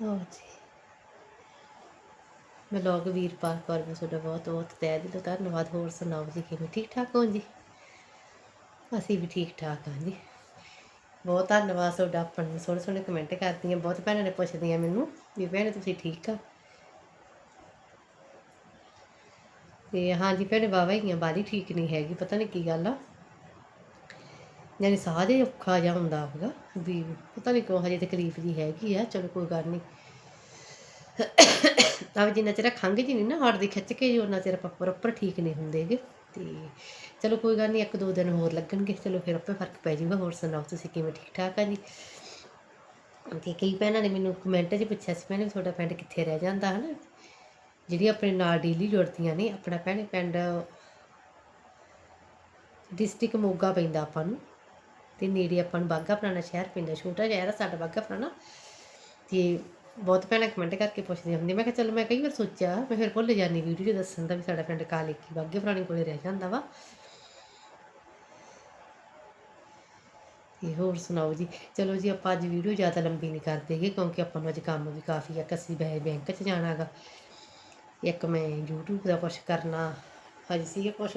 ਲਓ ਜੀ। ਮੈਂ ਲੋਗ ਵੀਰਪਾਲ ਕੌਰ ਮੈਂ ਤੁਹਾਡਾ ਬਹੁਤ ਬਹੁਤ ਤਹਿ ਦਿਲੋਂ ਧੰਨਵਾਦ। ਹੋਰ ਸੁਣਾਓ ਜੀ, ਕਿਵੇਂ ਠੀਕ ਠਾਕ ਹੋ ਜੀ? ਅਸੀਂ ਵੀ ਠੀਕ ਠਾਕ ਹਾਂ ਜੀ। ਬਹੁਤ ਧੰਨਵਾਦ ਤੁਹਾਡਾ ਆਪਾਂ ਸੋਹਣੇ ਸੋਹਣੇ ਕਮੈਂਟ ਕਰਦੀਆਂ। ਬਹੁਤ ਭੈਣਾਂ ਨੇ ਪੁੱਛਦੀਆਂ ਮੈਨੂੰ ਵੀ ਭੈਣ ਤੁਸੀਂ ਠੀਕ ਆ? ਤੇ ਹਾਂਜੀ, ਭੈਣੇ ਬਾਬਾ ਹੀ ਆ। ਬਾਲੀ ਠੀਕ ਨਹੀਂ ਹੈਗੀ। ਪਤਾ ਨਹੀਂ ਕੀ ਗੱਲ ਆ। ਯਾਨੀ ਸਾਹ ਜੇ ਔਖਾ ਜਿਹਾ ਹੁੰਦਾ ਹੋਗਾ ਵੀ ਪਤਾ ਨਹੀਂ ਕਿਉਂ ਹਜੇ ਤਕਲੀਫ ਜੀ ਹੈਗੀ ਆ, ਚਲੋ ਕੋਈ ਗੱਲ ਨਹੀਂ ਤਾਂ ਜਿੰਨਾ ਚਿਰ ਖੰਘ ਜੀ ਨਹੀਂ ਨਾ ਹਟ ਦੀ ਖਿੱਚ ਕੇ ਜੀ ਉਹਨਾਂ ਚਿਰ ਆਪਾਂ ਪ੍ਰੋਪਰ ਠੀਕ ਨਹੀਂ ਹੁੰਦੇਗੇ ਤੇ ਚਲੋ ਕੋਈ ਗੱਲ ਨਹੀਂ ਇੱਕ ਦੋ ਦਿਨ ਹੋਰ ਲੱਗਣਗੇ। ਚਲੋ ਫਿਰ ਆਪੇ ਫ਼ਰਕ ਪੈ ਜਾਊਗਾ। ਹੋਰ ਸੁਣਾਓ ਤੁਸੀਂ, ਕਿਵੇਂ ਠੀਕ ਠਾਕ ਆ ਜੀ? ਤੇ ਕਈ ਭੈਣਾਂ ਨੇ ਮੈਨੂੰ ਕਮੈਂਟ 'ਚ ਪੁੱਛਿਆ ਸੀ, ਭੈਣੇ ਤੁਹਾਡਾ ਪਿੰਡ ਕਿੱਥੇ ਰਹਿ ਜਾਂਦਾ ਹਨਾ? ਜਿਹੜੀ ਆਪਣੇ ਨਾਲ ਡੇਲੀ ਜੁੜਦੀਆਂ ਨੇ, ਆਪਣਾ ਭੈਣੇ ਪਿੰਡ ਡਿਸਟ੍ਰਿਕਟ ਮੋਗਾ ਪੈਂਦਾ ਆਪਾਂ ਨੂੰ। ਤੇ ਨੇੜੇ ਆਪਾਂ ਨੂੰ ਬਾਗਾ ਪੁਰਾਣਾ ਸ਼ਹਿਰ ਪੈਂਦਾ ਛੋਟਾ ਸ਼ਹਿਰ ਆ ਸਾਡਾ ਬਾਗਾ ਪੁਰਾਣਾ। ਤੇ ਬਹੁਤ ਭੈਣਾਂ ਕਮੈਂਟ ਕਰਕੇ ਪੁੱਛਦੀਆਂ ਹੁੰਦੀਆਂ ਮੈਂ ਕਿਹਾ ਚਲੋ ਮੈਂ ਕਈ ਵਾਰ ਸੋਚਿਆ, ਮੈਂ ਫਿਰ ਭੁੱਲ ਜਾਂਦੀ ਵੀਡੀਓ ਦੱਸਣ ਦਾ ਵੀ ਸਾਡਾ ਪਿੰਡ ਕਾਲੇਕੀ ਬਾਗੇ ਪੁਰਾਣੇ ਕੋਲੇ ਰਹਿ ਜਾਂਦਾ ਵਾ। ਤੇ ਹੋਰ ਸੁਣਾਓ ਜੀ, ਚਲੋ ਜੀ ਆਪਾਂ ਅੱਜ ਵੀਡੀਓ ਜ਼ਿਆਦਾ ਲੰਬੀ ਨਹੀਂ ਕਰਦੇਗੇ ਕਿਉਂਕਿ ਆਪਾਂ ਨੂੰ ਅੱਜ ਕੰਮ ਵੀ ਕਾਫੀ ਆ ਕਸੀ ਬੈ ਬੈਂਕ 'ਚ ਜਾਣਾਗਾ ਇੱਕ ਮੈਂ YouTube ਦਾ ਕੁਛ ਕਰਨਾ, ਹਜੇ ਸੀ ਕੁਛ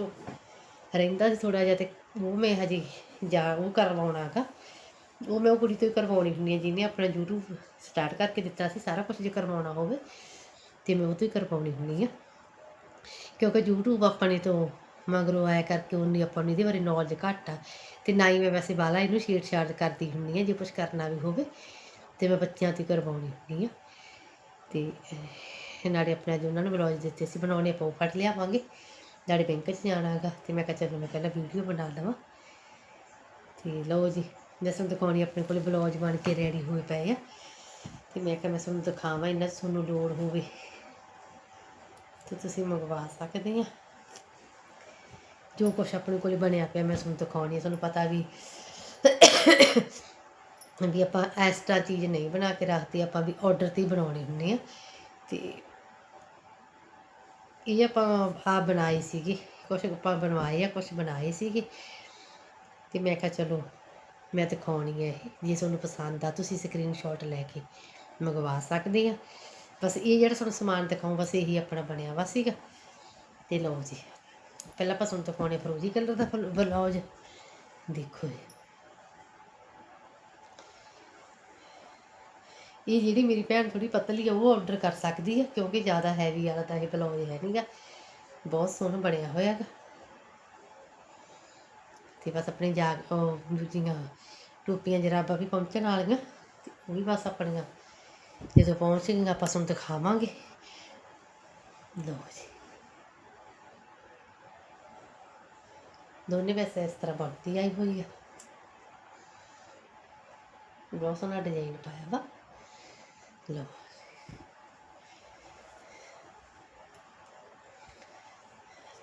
ਰਹਿੰਦਾ ਸੀ ਥੋੜਾ ਜਿਹਾ ਤੇ ਉਹ ਮੈਂ ਹਜੇ ਜਾਂ ਉਹ ਕਰਵਾਉਣਾਗਾ ਉਹ ਮੈਂ ਉਹ ਕੁੜੀ ਤੋਂ ਹੀ ਕਰਵਾਉਣੀ ਹੁੰਦੀ ਹੈ, ਜਿਹਨੇ ਆਪਣਾ YouTube ਸਟਾਰਟ ਕਰਕੇ ਦਿੱਤਾ ਸੀ, ਸਾਰਾ ਕੁਝ ਜੇ ਕਰਵਾਉਣਾ ਹੋਵੇ ਤੇ ਮੈਂ ਉਹ ਤੋਂ ਹੀ ਕਰਵਾਉਣੀ ਹੁੰਦੀ ਆ ਕਿਉਂਕਿ YouTube ਆਪਣੇ ਤੋਂ ਮਗਰੋਂ ਆਇਆ ਕਰਕੇ ਉਹਨੇ ਆਪਾਂ ਨੂੰ ਇਹਦੇ ਬਾਰੇ ਨੌਲੇਜ ਘੱਟ ਆ ਤੇ ਨਾ ਹੀ ਮੈਂ ਵੈਸੇ ਬਾਲਾ ਇਹਨੂੰ ਸ਼ੇਅਰ ਸ਼ਾਰ ਕਰਦੀ ਹੁੰਦੀ ਆ ਜੇ ਕੁਝ ਕਰਨਾ ਵੀ ਹੋਵੇ ਤੇ ਮੈਂ ਬੱਚਿਆਂ ਤੋਂ ਹੀ ਕਰਵਾਉਣੀ ਹੁੰਦੀ ਆ ਤੇ ਨਾਲੇ ਆਪਣਾ ਜੋ ਉਹਨਾਂ ਨੂੰ ਬਲੌਜ ਦਿੱਤੇ ਸੀ, ਬਣਾਉਣੇ ਆਪਾਂ ਉਹ ਫੜ ਲਿਆਵਾਂਗੇ। ਨਾਲੇ ਬੈਂਕ 'ਚ ਜਾਣਾ ਹੈਗਾ ਤੇ ਮੈਂ ਕਿਹਾ ਚਲੋ ਮੈਂ ਕਹਿੰਦਾ ਵੀਡੀਓ ਬਣਾ ਲਵਾਂ। ਤੇ ਲਓ ਜੀ, ਜਸਨ ਦਿਖਾਉਣੀ ਆਪਣੇ ਕੋਲ ਬਲੌਜ ਬਣ ਕੇ ਰੈਡੀ ਹੋਏ ਪਏ ਆ। ਤੇ ਮੈਂ ਕਿਹਾ ਮੈਂ ਤੁਹਾਨੂੰ ਦਿਖਾਵਾਂ, ਇਹਨਾਂ 'ਚ ਤੁਹਾਨੂੰ ਲੋੜ ਹੋਵੇ ਤੇ ਤੁਸੀਂ ਮੰਗਵਾ ਸਕਦੇ ਆ। ਜੋ ਕੁਛ ਆਪਣੇ ਕੋਲ ਬਣਿਆ ਪਿਆ ਮੈਂ ਤੁਹਾਨੂੰ ਦਿਖਾਉਣੀ ਆ। ਤੁਹਾਨੂੰ ਪਤਾ ਵੀ ਵੀ ਆਪਾਂ ਐਕਸਟਰਾ ਚੀਜ਼ ਨਹੀਂ ਬਣਾ ਕੇ ਰੱਖਦੇ, ਆਪਾਂ ਵੀ ਆਰਡਰ ਤੇ ਹੀ ਬਣਾਉਣੇ ਹੁੰਦੇ ਆ। ਤੇ ਇਹ ਆਪਾਂ ਆ ਬਣਾਈ ਸੀਗੀ, ਕੁਛ ਆਪਾਂ ਬਣਵਾਏ ਆ, ਕੁਛ ਬਣਾਏ ਸੀਗੇ। ਅਤੇ ਮੈਂ ਕਿਹਾ ਚਲੋ, ਮੈਂ ਦਿਖਾਉਣੀ ਹੈ ਇਹ। ਜੇ ਤੁਹਾਨੂੰ ਪਸੰਦ ਆ, ਤੁਸੀਂ ਸਕਰੀਨਸ਼ਾਟ ਲੈ ਕੇ ਮੰਗਵਾ ਸਕਦੇ ਆ। ਬਸ ਇਹ ਜਿਹੜਾ ਤੁਹਾਨੂੰ ਸਮਾਨ ਦਿਖਾਉਂ, ਬਸ ਇਹੀ ਆਪਣਾ ਬਣਿਆ ਵਾ ਸੀਗਾ। ਤੇ ਲਓ ਜੀ, ਪਹਿਲਾਂ ਆਪਾਂ ਤੁਹਾਨੂੰ ਦਿਖਾਉਣੇ ਫਰੋਜੀ ਕਲਰ ਦਾ ਫਲ- ਬਲਾਉਜ ਦੇਖੋ ਜੀ। ਇਹ ਜਿਹੜੀ ਮੇਰੀ ਭੈਣ ਥੋੜੀ ਪਤਲੀ ਆ, ਉਹ ਆਰਡਰ ਕਰ ਸਕਦੀ ਹੈ ਕਿਉਂਕਿ ਜ਼ਿਆਦਾ ਹੈਵੀ ਵਾਲਾ ਤਾਂ ਇਹ ਬਲਾਉਜ ਹੈ ਨਹੀਂਗਾ ਬਹੁਤ ਸੋਹਣਾ ਬਣਿਆ ਹੋਇਆ ਹੈਗਾ। ਤੇ ਬਸ ਆਪਣੀ ਜਾ, ਉਹ ਦੂਜੀਆਂ ਟੋਪੀਆਂ ਜਰਾਬਾਂ ਵੀ ਪਹੁੰਚਣ ਵਾਲੀਆਂ, ਤੇ ਉਹ ਵੀ ਬਸ ਆਪਣੀਆਂ। ਜਦੋਂ ਪਹੁੰਚ ਗਈਆਂ ਆਪਾਂ ਤੁਹਾਨੂੰ ਦਿਖਾਵਾਂਗੇ। ਲੋ ਜੀ। ਦੋਨੇ ਵੈਸੇ ਇਸ ਤਰ੍ਹਾਂ ਬਣਦੀ ਆਈ ਹੋਈ ਆ। ਬਹੁਤ ਸੋਹਣਾ ਡਿਜ਼ਾਈਨ ਪਾਇਆ ਵਾ। ਲੋ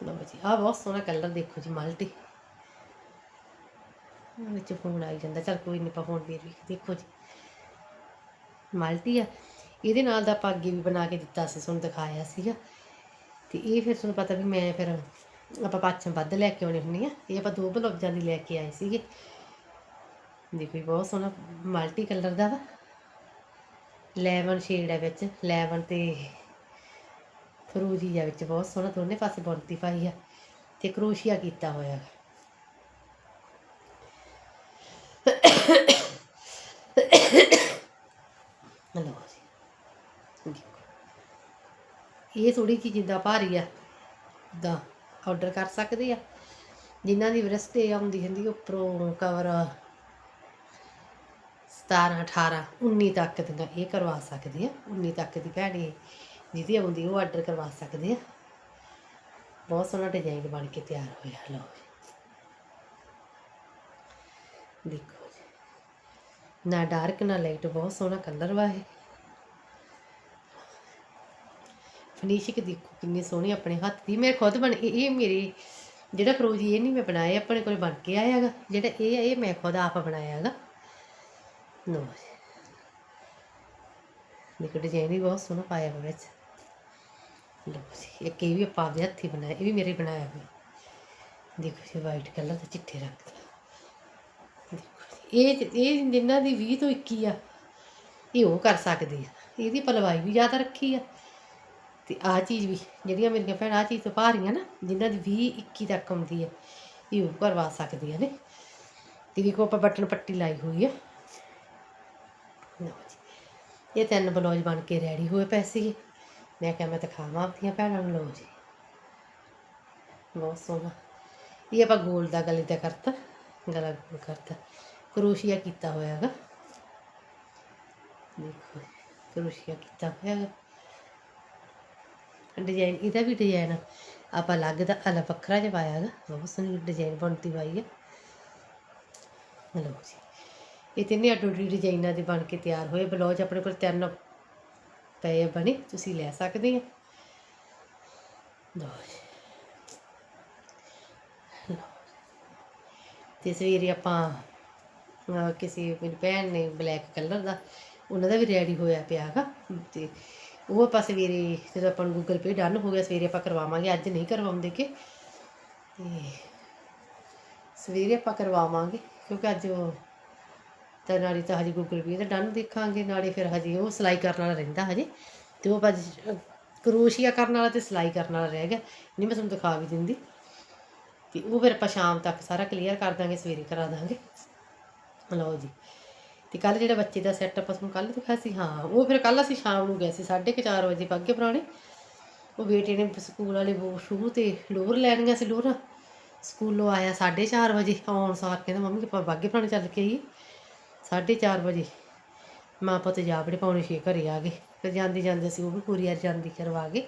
ਲਓ ਜੀ ਆ ਬਹੁਤ ਸੋਹਣਾ ਕਲਰ ਦੇਖੋ ਜੀ ਮਲਟੀ ਵਿੱਚ ਫੋਨ ਆਈ ਜਾਂਦਾ। ਚਲ ਕੋਈ ਨਹੀਂ ਆਪਾਂ ਫੋਨ ਵੀਰ ਵੀ ਦੇਖੋ ਜੀ। ਮਲਟੀ ਆ। ਇਹਦੇ ਨਾਲ ਦਾ ਆਪਾਂ ਅੱਗੇ ਵੀ ਬਣਾ ਕੇ ਦਿੱਤਾ ਸੀ, ਤੁਹਾਨੂੰ ਦਿਖਾਇਆ ਸੀਗਾ। ਤੇ ਇਹ ਫਿਰ ਤੁਹਾਨੂੰ ਪਤਾ ਵੀ ਮੈਂ ਫਿਰ ਆਪਾਂ ਪਾਛਾਂ ਵੱਧ ਲੈ ਕੇ ਆਉਣੇ ਹੁੰਦੇ ਆ। ਇਹ ਆਪਾਂ ਦੋ ਬਲੌਗਾਂ ਦੀ ਲੈ ਕੇ ਆਏ ਸੀਗੇ। ਦੇਖੋ ਜੀ, ਬਹੁਤ ਸੋਹਣਾ ਮਲਟੀ ਕਲਰ ਦਾ ਵਾ। ਲੈਵਨ ਸ਼ੇਡ ਹੈ ਵਿੱਚ। ਲੈਵਨ ਤੇ ਫਰੂਜੀ ਆ ਵਿੱਚ ਬਹੁਤ ਸੋਹਣਾ ਦੋਨੇ ਪਾਸੇ ਬੁਣਤੀ ਪਾਈ ਆ। ਤੇ ਕਰੋਸ਼ੀਆ ਕੀਤਾ ਹੋਇਆ। ਲਓ ਜੀ ਦੇਖੋ ਇਹ ਥੋੜੀ ਜਿਹੀ ਜਿੱਦਾਂ ਭਾਰੀ ਆ ਦਾ ਆਰਡਰ ਕਰ ਸਕਦੇ ਆ। ਜਿਨ੍ਹਾਂ ਦੀ ਵਰਸਤੇ ਆਉਂਦੀ ਹੁੰਦੀ ਉੱਪਰੋਂ ਕਵਰ 17 18 19 ਤੱਕ ਦੀਆਂ ਇਹ ਕਰਵਾ ਸਕਦੇ ਆ। 19 ਤੱਕ ਦੀ ਭੈਣੀ ਜਿਹਦੀ ਆਉਂਦੀ ਉਹ ਆਰਡਰ ਕਰਵਾ ਸਕਦੇ ਆ। ਬਹੁਤ ਸੋਹਣਾ ਡਿਜ਼ਾਈਨ ਬਣ ਕੇ ਤਿਆਰ ਹੋਇਆ, ਲਓ ਜੀ। ਦੇਖੋ ਜੀ। ਨਾ ਡਾਰਕ ਨਾ ਲਾਈਟ ਬਹੁਤ ਸੋਹਣਾ ਕਲਰ ਵਾ ਇਹ। ਫਿਨਿਸ਼ਿੰਗ ਦੇਖੋ ਕਿੰਨੀ ਸੋਹਣੀ ਆਪਣੇ ਹੱਥ ਦੀ। ਮੈਂ ਖੁਦ ਬਣ ਇਹ ਇਹ ਮੇਰੇ ਜਿਹੜਾ ਫਰੋਜੀ ਇਹ ਨਹੀਂ ਮੈਂ ਬਣਾਇਆ ਆਪਣੇ ਕੋਲ ਬਣ ਕੇ ਆਇਆ ਹੈਗਾ ਜਿਹੜਾ ਇਹ ਹੈ ਇਹ ਮੈਂ ਖੁਦ ਆਪ ਬਣਾਇਆ ਹੈਗਾ ਲਓ ਦੇਖੋ ਡਿਜ਼ਾਈਨ ਵੀ ਬਹੁਤ ਸੋਹਣਾ ਪਾਇਆ ਹੋਇਆ ਵਿੱਚ। ਲਓ ਜੀ, ਇੱਕ ਇਹ ਵੀ ਆਪਾਂ ਆਪਦੇ ਹੱਥੀ ਬਣਾਇਆ, ਇਹ ਵੀ ਮੇਰੇ ਬਣਾਇਆ ਹੋਇਆ। ਦੇਖੋ ਜੀ ਵਾਈਟ ਕਲਰ ਤੇ ਚਿੱਟੇ ਰੰਗ ਦਾ। ਦੇਖੋ ਇਹ ਇਹ ਜਿਨ੍ਹਾਂ ਦੀ 20 ਤੋਂ 21 ਆ, ਇਹ ਉਹ ਕਰ ਸਕਦੇ ਆ। ਇਹਦੀ ਪਲਵਾਈ ਵੀ ਜ਼ਿਆਦਾ ਰੱਖੀ ਆ। ਤੇ ਆਹ ਚੀਜ਼ ਵੀ, ਜਿਹੜੀਆਂ ਮੇਰੀਆਂ ਭੈਣਾਂ ਆਹ ਚੀਜ਼ ਤੋਂ ਭਾਰੀਆਂ ਨਾ, ਜਿਨ੍ਹਾਂ ਦੀ 20 21 ਤੱਕ ਆਉਂਦੀ ਹੈ ਇਹ ਉਹ ਕਰਵਾ ਸਕਦੀਆਂ ਨੇ। ਤੇ ਵੀ ਕੋ ਆਪਾਂ ਬਟਨ ਪੱਟੀ ਲਾਈ ਹੋਈ ਆ। ਲਓ ਜੀ, ਇਹ ਤਿੰਨ ਬਲੌਜ ਬਣ ਕੇ ਰੈਡੀ ਹੋਏ ਪਏ ਸੀਗੇ। ਮੈਂ ਕਿਹਾ ਮੈਂ ਦਿਖਾਵਾਂ ਆਪਣੀਆਂ ਭੈਣਾਂ ਨੂੰ, ਲਓ ਜੀ। ਬਹੁਤ ਸੋਹਣਾ। ਇਹ ਆਪਾਂ ਗੋਲ ਦਾ ਗਲੇ ਦਾ ਕਰਤਾ, ਗਲਾ ਗੋਲ ਕਰਤਾ। ਕਰੋਸ਼ੀਆ ਕੀਤਾ ਹੋਇਆ ਹੈਗਾ। ਦੇਖੋ, ਕਰੋਸ਼ੀਆ ਕੀਤਾ ਹੋਇਆ ਹੈਗਾ। ਡਿਜ਼ਾਈਨ, ਇਹਦਾ ਵੀ ਡਿਜ਼ਾਈਨ ਆਪਾਂ ਅਲੱਗ ਦਾ, ਅਲੱਗ ਵੱਖਰਾ ਜਿਹਾ ਪਾਇਆ ਹੈਗਾ। ਬਹੁਤ ਸੋਹਣੀ ਡਿਜ਼ਾਈਨ ਬਣਤੀ ਪਾਈ ਹੈ। ਲਓ ਜੀ। ਇਹ ਤਿੰਨੇ ਅੱਡੋ ਅੱਡੀ ਡਿਜ਼ਾਈਨਾਂ ਦੇ ਬਣ ਕੇ ਤਿਆਰ ਹੋਏ। ਬਲੌਜ ਆਪਣੇ ਕੋਲ ਤਿੰਨ ਪਏ ਆ ਬਣੇ, ਤੁਸੀਂ ਲੈ ਸਕਦੇ ਆ ਲਓ ਜੀ। ਤੇ ਸਵੇਰੇ ਆਪਾਂ ਕਿਸੇ ਮੇਰੀ ਭੈਣ ਨੇ ਬਲੈਕ ਕਲਰ ਦਾ, ਉਹਨਾਂ ਦਾ ਵੀ ਰੈਡੀ ਹੋਇਆ ਪਿਆ ਹੈਗਾ। ਤੇ ਉਹ ਆਪਾਂ ਸਵੇਰੇ ਜਦੋਂ ਆਪਾਂ ਨੂੰ ਗੂਗਲ ਪੇ ਡਨ ਹੋ ਗਿਆ, ਸਵੇਰੇ ਆਪਾਂ ਕਰਵਾਵਾਂਗੇ, ਅੱਜ ਨਹੀਂ ਕਰਵਾਉਂਦੇ ਕਿ। ਤੇ ਸਵੇਰੇ ਆਪਾਂ ਕਰਵਾਵਾਂਗੇ, ਕਿਉਂਕਿ ਅੱਜ ਉਹ ਤਾਂ ਨਾਲੇ ਤਾਂ ਹਜੇ ਗੂਗਲ ਪੇ ਦਾ ਡਨ ਦੇਖਾਂਗੇ, ਨਾਲੇ ਫਿਰ ਹਜੇ ਉਹ ਸਿਲਾਈ ਕਰਨ ਵਾਲਾ ਰਹਿੰਦਾ ਹਜੇ। ਤੇ ਉਹ ਅੱਜ ਕਰੋਸ਼ੀਆ ਕਰਨ ਵਾਲਾ ਤੇ ਸਿਲਾਈ ਕਰਨ ਵਾਲਾ ਰਹਿ ਗਿਆ। ਨਹੀਂ, ਮੈਂ ਤੁਹਾਨੂੰ ਦਿਖਾ ਵੀ ਦਿੰਦੀ। ਤੇ ਉਹ ਫਿਰ ਆਪਾਂ ਸ਼ਾਮ ਤੱਕ ਸਾਰਾ ਕਲੀਅਰ ਕਰ ਦਾਂਗੇ, ਸਵੇਰੇ ਕਰਾ ਦਾਂਗੇ। ਲਓ ਜੀ। ਤੇ ਕੱਲ ਜਿਹੜਾ ਬੱਚੇ ਦਾ ਸੈੱਟ ਆਪਾਂ ਤੁਹਾਨੂੰ ਕੱਲ ਦਿਖਾਇਆ ਸੀ, ਹਾਂ, ਉਹ ਫਿਰ ਕੱਲ ਅਸੀਂ ਸ਼ਾਮ ਨੂੰ ਗਏ ਸੀ 4:30 ਵਜੇ ਪੱਗੇ ਪੁਰਾਣੇ। ਉਹ ਬੇਟੇ ਨੇ ਸਕੂਲ ਵਾਲੇ ਬੋ ਸ਼ੂ ਤੇ ਲੋਰ ਲੈਣੀਆਂ ਸੀ ਲੋਰਾਂ। ਸਕੂਲੋਂ ਆਇਆ 4:30 ਵਜੇ, ਆਉਣ ਸਾਰ ਕਹਿੰਦਾ, ਮੰਮੀ, ਆਪਾਂ ਬਾਗੇ ਪੁਰਾਣੇ ਚੱਲ ਕੇ ਆਈਏ। 4:30 ਵਜੇ ਮਾਂ ਪੁੱਤ ਜਾ ਬੜੇ ਪੌਣੇ ਛੇ ਘਰੇ ਆ ਗਏ। ਫਿਰ ਜਾਂਦੀ ਜਾਂਦੇ ਸੀ ਉਹ ਵੀ ਕੁਰੀਅਰ ਜਾਂਦੀ ਕਰਵਾ ਗਏ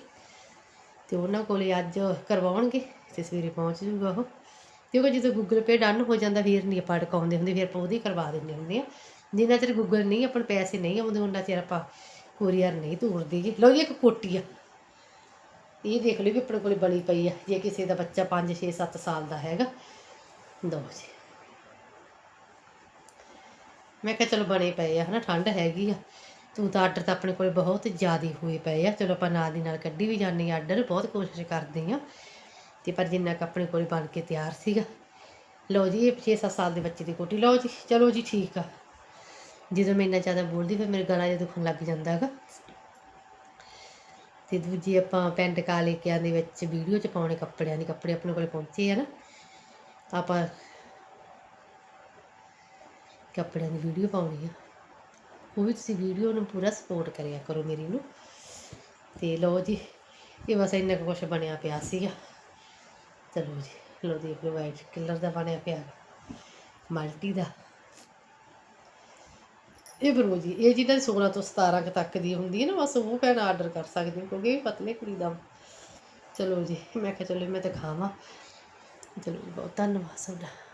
ਤੇ ਉਹਨਾਂ ਕੋਲੇ ਅੱਜ ਕਰਵਾਉਣਗੇ ਤੇ ਸਵੇਰੇ ਪਹੁੰਚ ਜੂਗਾ ਉਹ। ਕਿਉਂਕਿ ਜਦੋਂ ਗੂਗਲ ਪੇ ਡਨ ਹੋ ਜਾਂਦਾ, ਫਿਰ ਨਹੀਂ ਆਪਾਂ ਅਟਕਾਉਂਦੇ ਹੁੰਦੇ, ਫਿਰ ਆਪਾਂ ਉਹਦੀ ਕਰਵਾ ਦਿੰਦੇ ਹੁੰਦੇ ਆ। ਜਿੰਨਾ ਚਿਰ ਗੂਗਲ ਨਹੀਂ, ਆਪਾਂ ਨੂੰ ਪੈਸੇ ਨਹੀਂ ਆਉਂਦੇ ਉਹਨਾਂ ਚਿਰ ਆਪਾਂ ਕੁਰੀਅਰ ਨਹੀਂ ਤੋਰਦੇ ਲਓ ਜੀ, ਇੱਕ ਕੋਟੀ ਆ। ਇਹ ਦੇਖ ਲਓ ਵੀ ਆਪਣੇ ਕੋਲੇ ਬਣੀ ਪਈ ਆ। ਜੇ ਕਿਸੇ ਦਾ ਬੱਚਾ 5 6 7 ਸਾਲ ਦਾ ਹੈਗਾ ਦੋ ਜੀ। ਮੈਂ ਕਿਹਾ ਚਲੋ ਬਣੇ ਪਏ ਆ, ਹਨਾ, ਠੰਡ ਹੈਗੀ ਆ। ਤੂੰ ਤਾਂ ਆਰਡਰ ਤਾਂ ਆਪਣੇ ਕੋਲੇ ਬਹੁਤ ਜ਼ਿਆਦਾ ਹੋਏ ਪਏ ਆ। ਚਲੋ ਆਪਾਂ ਨਾਲ ਦੀ ਨਾਲ ਕੱਢੀ ਵੀ ਜਾਂਦੇ ਆ ਆਰਡਰ, ਬਹੁਤ ਕੋਸ਼ਿਸ਼ ਕਰਦੇ ਆ। ਤੇ ਪਰ ਜਿੰਨਾ ਕੁ ਆਪਣੇ ਕੋਲੇ ਬਣ ਕੇ ਤਿਆਰ ਸੀਗਾ। ਲਓ ਜੀ, ਇਹ 6-7 ਸਾਲ ਦੇ ਬੱਚੇ ਦੀ ਕੋਟੀ। ਲਓ ਜੀ, ਚਲੋ ਜੀ, ਠੀਕ ਆ। ਜਦੋਂ ਮੈਂ ਇੰਨਾ ਜ਼ਿਆਦਾ ਬੋਲਦੀ, ਫਿਰ ਮੇਰੇ ਗਲਾ ਜਿਹਾ ਦੁਖਣ ਲੱਗ ਜਾਂਦਾ ਹੈਗਾ। ਤੇ ਦੂਜੀ ਆਪਾਂ ਪੈਂਟ ਕਾਲੇ ਕਿਆਂ ਦੇ ਵਿੱਚ ਵੀਡੀਓ ਚ ਪਾਉਣੇ ਕੱਪੜਿਆਂ ਦੇ, ਕੱਪੜੇ ਆਪਣੇ ਕੋਲ ਪਹੁੰਚੇ ਆ ਨਾ। ਆਪਾਂ ਕੱਪੜਿਆਂ ਦੀ ਵੀਡੀਓ ਪਾਉਣੀ ਆ। ਉਹ ਵੀ ਤੁਸੀਂ ਵੀਡੀਓ ਨੂੰ ਪੂਰਾ ਸਪੋਰਟ ਕਰਿਆ ਕਰੋ ਮੇਰੀ ਨੂੰ। ਤੇ ਲਓ ਜੀ, ਇਹ ਬਸ ਇੰਨਾ ਕੁ ਕੁਛ ਬਣਿਆ ਪਿਆ ਸੀਗਾ। ਚਲੋ ਜੀ, ਲਓ ਦੇਖ ਲਓ ਵਾਈਟ ਕਲਰ ਦਾ ਬਣਿਆ ਪਿਆ। ਮਲਟੀ ਦਾ। ਇਹ ਬਰੋ ਜੀ, ਇਹ ਜਿਹਦਾ 16 ਤੋਂ 17 ਕੁ ਤੱਕ ਦੀ ਹੁੰਦੀ ਹੈ ਨਾ, ਬਸ ਉਹ ਭੈਣ ਆਰਡਰ ਕਰ ਸਕਦੀ ਹੋ ਕਿਉਂਕਿ ਇਹ ਪਤਲੇ ਕੁੜੀ ਦਾ। ਚਲੋ ਜੀ, ਮੈਂ ਕਿਹਾ ਚਲੋ, ਮੈਂ ਤਾਂ ਖਾਵਾਂ ਚਲੋ ਜੀ, ਬਹੁਤ ਧੰਨਵਾਦ ਤੁਹਾਡਾ।